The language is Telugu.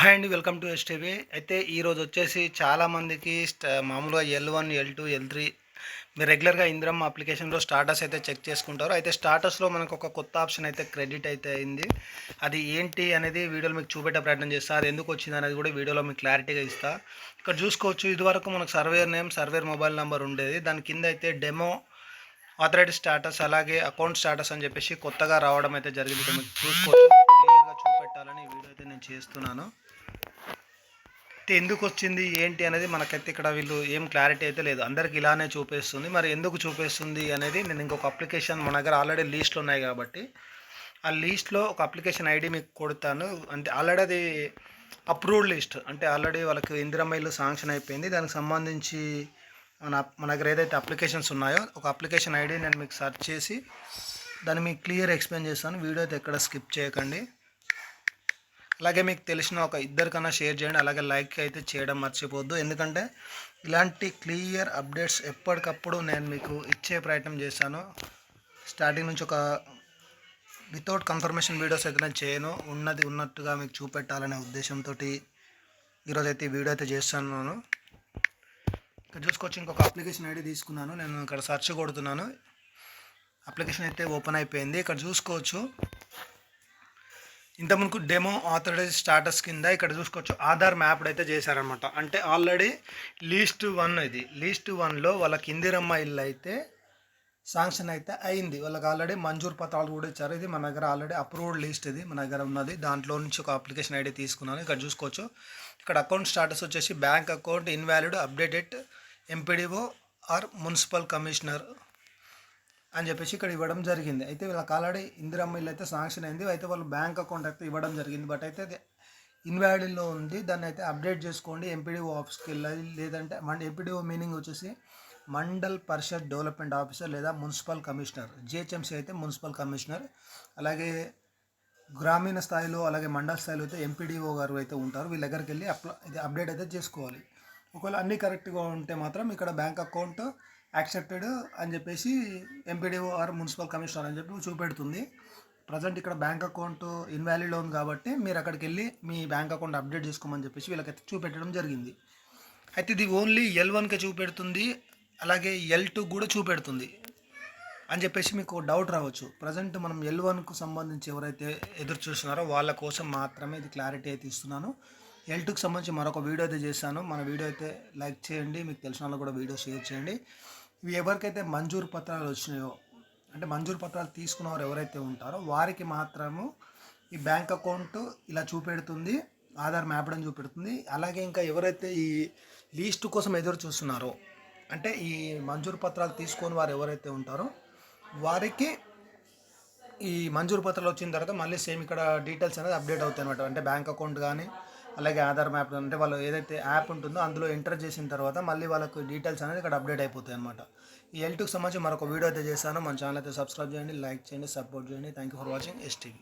హాయ్ అండి వెల్కమ్ టు ఎస్టీవీ. అయితే ఈరోజు వచ్చేసి చాలామందికి స్ట- మామూలుగా L one L two L three మీరు రెగ్యులర్గా ఇంద్రమ్ అప్లికేషన్లో స్టాటస్ అయితే చెక్ చేసుకుంటారు. అయితే స్టాటస్లో మనకు ఒక కొత్త ఆప్షన్ అయితే క్రెడిట్ అయితే అయింది. అది ఏంటి అనేది వీడియోలో మీకు చూపెట్టే ప్రయత్నం చేస్తా. అది ఎందుకు వచ్చింది అనేది కూడా వీడియోలో మీకు క్లారిటీగా ఇస్తా. ఇక్కడ చూసుకోవచ్చు ఇదివరకు మనకు surveyor name surveyor mobile number ఉండేది. దాని కింద అయితే డెమో ఆథరైడ్ స్టాటస్ అలాగే అకౌంట్ స్టాటస్ అని చెప్పేసి కొత్తగా రావడం అయితే జరిగింది. మీకు చూసుకోవచ్చు. నేను చేస్తున్నాను. అయితే ఎందుకు వచ్చింది ఏంటి అనేది మనకైతే ఇక్కడ వీళ్ళు ఏం క్లారిటీ అయితే లేదు. అందరికి ఇలానే చూపిస్తుంది. మరి ఎందుకు చూపిస్తుంది అనేది నేను ఇంకొక అప్లికేషన్ మన దగ్గర ఆల్రెడీ లీస్ట్లో ఉన్నాయి కాబట్టి ఆ లీస్ట్లో ఒక అప్లికేషన్ ఐడి మీకు కొడతాను. అంటే ఆల్రెడీ అది అప్రూవ్డ్ లిస్ట్ అంటే ఆల్రెడీ వాళ్ళకి ఇందిరమ్మ శాంక్షన్ అయిపోయింది. దానికి సంబంధించి మన మన దగ్గర ఏదైతే అప్లికేషన్స్ ఉన్నాయో ఒక అప్లికేషన్ ఐడి నేను మీకు సెర్చ్ చేసి దాన్ని మీకు క్లియర్ ఎక్స్ప్లెయిన్ చేస్తాను. వీడియో అయితే ఎక్కడ స్కిప్ చేయకండి. అలాగే మీకు తెలిసిన ఒక ఇద్దరికన్నా షేర్ చేయండి. అలాగే లైక్ అయితే చేయడం మర్చిపోవద్దు. ఎందుకంటే ఇలాంటి క్లియర్ అప్డేట్స్ ఎప్పటికప్పుడు నేను మీకు ఇచ్చే ప్రయత్నం చేశాను. స్టార్టింగ్ నుంచి ఒక వితౌట్ కన్ఫర్మేషన్ వీడియోస్ అయితే నేను చేయను. ఉన్నది ఉన్నట్టుగా మీకు చూపెట్టాలనే ఉద్దేశంతో ఈరోజు అయితే ఈ వీడియో అయితే చేస్తున్నాను. ఇక్కడ చూసుకోవచ్చు ఇంకొక అప్లికేషన్ ఐడి తీసుకున్నాను. నేను ఇక్కడ సెర్చ్ కొడుతున్నాను. అప్లికేషన్ అయితే ఓపెన్ అయిపోయింది. ఇక్కడ చూసుకోవచ్చు. ఇంతకుముందుకు డెమో ఆథరైజ్ స్టాటస్ కింద ఇక్కడ చూసుకోవచ్చు. ఆధార్ మ్యాప్ అయితే చేశారనమాట అంటే ఆల్రెడీ లీస్ట్ వన్ ఇది. లీస్ట్ వన్లో వాళ్ళకి ఇందిరమ్మ ఇల్లు అయితే శాంక్షన్ అయితే అయింది. వాళ్ళకి ఆల్రెడీ మంజూరు పత్రాలు కూడా ఇచ్చారు. ఇది మన దగ్గర ఆల్రెడీ అప్రూవ్డ్ లిస్ట్ ఇది. మన దగ్గర ఉన్నది. దాంట్లో నుంచి ఒక అప్లికేషన్ ఐడి తీసుకున్నాను. ఇక్కడ చూసుకోవచ్చు. ఇక్కడ అకౌంట్ స్టాటస్ వచ్చేసి bank account invalid updated MPDO or municipal commissioner అని చెప్పేసి ఇక్కడ ఇవ్వడం జరిగింది. అయితే వీళ్ళకి ఆల్రెడీ ఇందిరమ్మ ఇల్లు అయితే శాంక్షన్ అయింది. అయితే వాళ్ళు బ్యాంక్ అకౌంట్ అయితే ఇవ్వడం జరిగింది. బట్ అయితే అది ఇన్వాలిడ్లో ఉంది. దాన్ని అయితే అప్డేట్ చేసుకోండి. ఎంపీడీఓ ఆఫీస్కి వెళ్ళాలి. లేదంటే మన ఎంపీడీఓ మీనింగ్ వచ్చేసి మండల్ పరిషత్ డెవలప్మెంట్ ఆఫీసర్ లేదా మున్సిపల్ కమిషనర్ జిహెచ్ఎంసీ అయితే మున్సిపల్ కమిషనర్. అలాగే గ్రామీణ స్థాయిలో అలాగే మండల స్థాయిలో అయితే ఎంపీడీఓ గారు అయితే ఉంటారు. వీళ్ళ దగ్గరికి వెళ్ళి అప్లా ఇది అప్డేట్ అయితే చేసుకోవాలి. ఒకవేళ అన్నీ కరెక్ట్గా ఉంటే మాత్రం ఇక్కడ బ్యాంక్ అకౌంట్ యాక్సెప్టెడ్ అని చెప్పేసి ఎంపీడీఓ ఆర్ మున్సిపల్ కమిషనర్ అని చెప్పి చూపెడుతుంది. ప్రజెంట్ ఇక్కడ బ్యాంక్ అకౌంట్ ఇన్వాలిడ్ ఉంది కాబట్టి మీరు అక్కడికి వెళ్ళి మీ బ్యాంక్ అకౌంట్ అప్డేట్ చేసుకోమని చెప్పేసి వీళ్ళకైతే చూపెట్టడం జరిగింది. అయితే ఇది ఓన్లీ ఎల్ వన్కే చూపెడుతుంది అలాగే ఎల్ టూ కూడా చూపెడుతుంది అని చెప్పేసి మీకు డౌట్ రావచ్చు. ప్రజెంట్ మనం ఎల్ వన్కు సంబంధించి ఎవరైతే ఎదురు చూస్తున్నారో వాళ్ళ కోసం మాత్రమే ఇది క్లారిటీ అయితే ఇస్తున్నాను. ఎల్ టూకి సంబంధించి మరొక వీడియో అయితే చేశాను. మన వీడియో అయితే లైక్ చేయండి మీకు తెలిసిన వాళ్ళు కూడా వీడియో షేర్ చేయండి. ఇవి ఎవరికైతే మంజూరు పత్రాలు వచ్చినాయో అంటే మంజూరు పత్రాలు తీసుకున్నవారు ఎవరైతే ఉంటారో వారికి మాత్రము ఈ బ్యాంక్ అకౌంట్ ఇలా చూపెడుతుంది ఆధార్ మ్యాప్డని చూపెడుతుంది. అలాగే ఇంకా ఎవరైతే ఈ లీస్ట్ కోసం ఎదురు చూస్తున్నారో అంటే ఈ మంజూరు పత్రాలు తీసుకొని వారు ఎవరైతే ఉంటారో వారికి ఈ మంజూరు పత్రాలు వచ్చిన తర్వాత మళ్ళీ సేమ్ ఇక్కడ డీటెయిల్స్ అనేది అప్డేట్ అవుతాయి అనమాట అంటే బ్యాంక్ అకౌంట్ కానీ అలాగే ఆధార్ మ్యాప్ అంటే వాళ్ళు ఏదైతే యాప్ ఉంటుందో అందులో ఎంటర్ చేసిన తర్వాత మళ్ళీ వాళ్ళకు డీటెయిల్స్ అనేది ఇక్కడ అప్డేట్ అయిపోతాయి అనమాట ఈ ఎల్టీకి సంబంధించి మరొక వీడియో అయితే చేశాను. మన ఛానల్ అయితే సబ్స్క్రైబ్ చేయండి లైక్ చేయండి సపోర్ట్ చేయండి. Thank you for watching STV